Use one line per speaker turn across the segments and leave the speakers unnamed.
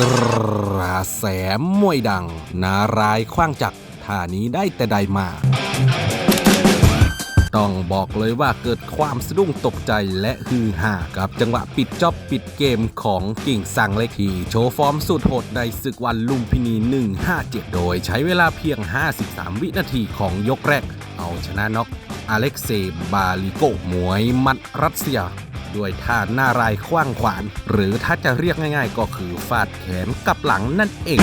กระแสมวยดัง นารายขว้างจักท่านี้ได้แต่ใดมา ต้องบอกเลยว่าเกิดความสะดุ้งตกใจและฮือฮากับจังหวะปิดจอบปิดเกมของกิ่งสังเล็กที่โชว์ฟอร์มสุดโหดในศึกวันลุมพินี 157 โดยใช้เวลาเพียง 53 วินาทีของยกแรก เอาชนะน็อกอเล็กเซย์บาลิโกมวยมัดรัสเซีย ด้วยท่าหน้ารายขว้างขวาน หรือถ้าจะเรียกง่ายๆ ก็คือฟาดแขนกับหลังนั่นเอง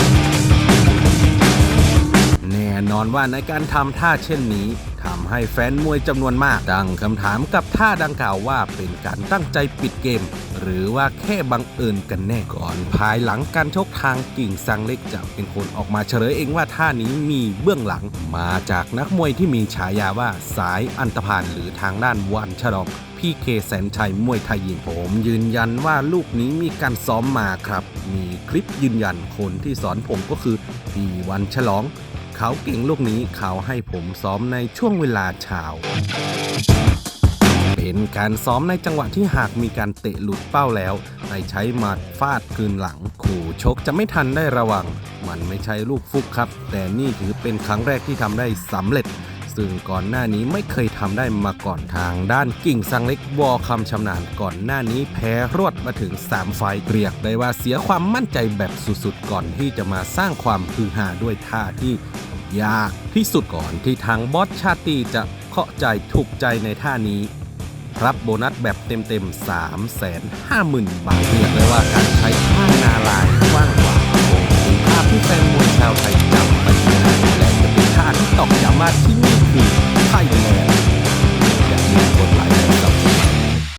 แน่นอนว่าในการทำท่าเช่นนี้ทำให้แฟนมวยจำนวนมากตั้งคำถามกับท่าดังกล่าวว่าเป็นการตั้งใจปิดเกม หรือว่าแค่บังเอิญกันแน่ก่อน ภายหลังการชกทางกิ่งซังเล็กจะเป็นคนออกมาเฉลยเองว่าท่านี้มีเบื้องหลัง มาจากนักมวยที่มีฉายาว่าสายอันตพานหรือทางด้านวันฉลอง พี่เคแสนชัยมวยไทยยิมผม ยืนยันว่าลูกนี้มีการซ้อมมาครับ มีคลิปยืนยันคนที่สอนผมก็คือพี่วันฉลอง เขาเก่งลูกนี้เขาให้ผมซ้อมในช่วงเวลาเช้าเป็นการซ้อมในจังหวะที่หากมีการเตะหลุดเป้าแล้วให้ใช้หมัดฟาดคืนหลัง ขู่ชกจะไม่ทันได้ระวัง มันไม่ใช่ลูกฟุกครับ แต่นี่ถือเป็นครั้งแรกที่ทำได้สำเร็จ ซึ่งก่อนหน้านี้ไม่เคยทำได้มาก่อนทางด้านกิ่งสังเล็กวอคำชำนาญก่อนหน้านี้แพ้รวดมาถึง 3 ไฟเรียกได้ว่าเสียความมั่นใจแบบสุดๆ ก่อนที่จะมาสร้างความฮือฮาด้วยท่าที่ยากที่สุดก่อนที่ทางบอสชาติจะเคาะใจถูกใจในท่านี้รับโบนัสแบบเต็มๆ 3 5 0 0 0 0 บาทเรียกได้ว่าการใช้ท่านาลายกว้างกว่าคงเป็นภาพที่แฟนมวยชาวไทยจำไปนานและจะเป็นท่าที่ตอกย้ำว่าที่